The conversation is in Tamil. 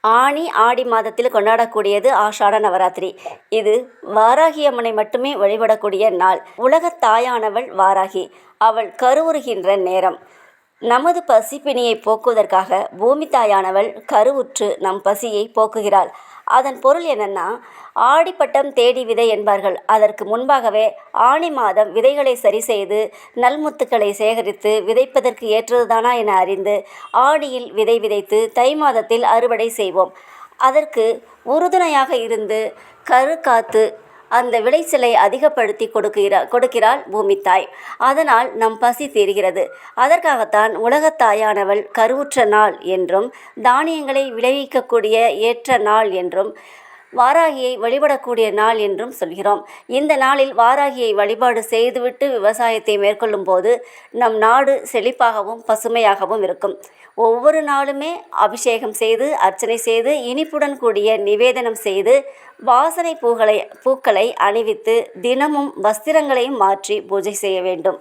ஆனி ஆடி மாதத்தில் கொண்டாடக்கூடியது ஆஷாட நவராத்திரி. இது வாராகி அம்மனை மட்டுமே வழிபடக்கூடிய நாள். உலகத் தாயானவள் வாராகி. அவள் கருவுறுகின்ற நேரம். நமது பசிப்பினியை போக்குவதற்காக பூமி தாயானவள் கருவுற்று நம் பசியை போக்குகிறாள். அதன் பொருள் என்னென்னா ஆடிப்பட்டம் தேடி விதை என்பார்கள். அதற்கு முன்பாகவே ஆனி மாதம் விதைகளை சரி செய்து நல்முத்துக்களை சேகரித்து விதைப்பதற்கு ஏற்றதுதானா என அறிந்து ஆடியில் விதை விதைத்து தை மாதத்தில் அறுவடை செய்வோம். அதற்கு உறுதுணையாக இருந்து கரு காத்து அந்த விளைச்சலை அதிகப்படுத்தி கொடுக்கிற கொடுக்கிறாள் பூமி தாய் அதனால் நம் பசி தீர்கிறது. அதற்காகத்தான் உலகத்தாயானவள் கருவுற்ற நாள் என்றும் தானியங்களை விளைவிக்கக்கூடிய ஏற்ற நாள் என்றும் வாராகியை வழிபடக்கூடிய நாள் என்றும் சொல்கிறோம். இந்த நாளில் வாராகியை வழிபாடு செய்துவிட்டு விவசாயத்தை மேற்கொள்ளும் போது நம் நாடு செழிப்பாகவும் பசுமையாகவும் இருக்கும். ஒவ்வொரு நாளுமே அபிஷேகம் செய்து அர்ச்சனை செய்து இனிப்புடன் கூடிய நிவேதனம் செய்து வாசனை பூக்களை பூக்களை அணிவித்து தினமும் வஸ்திரங்களையும் மாற்றி பூஜை செய்ய வேண்டும்.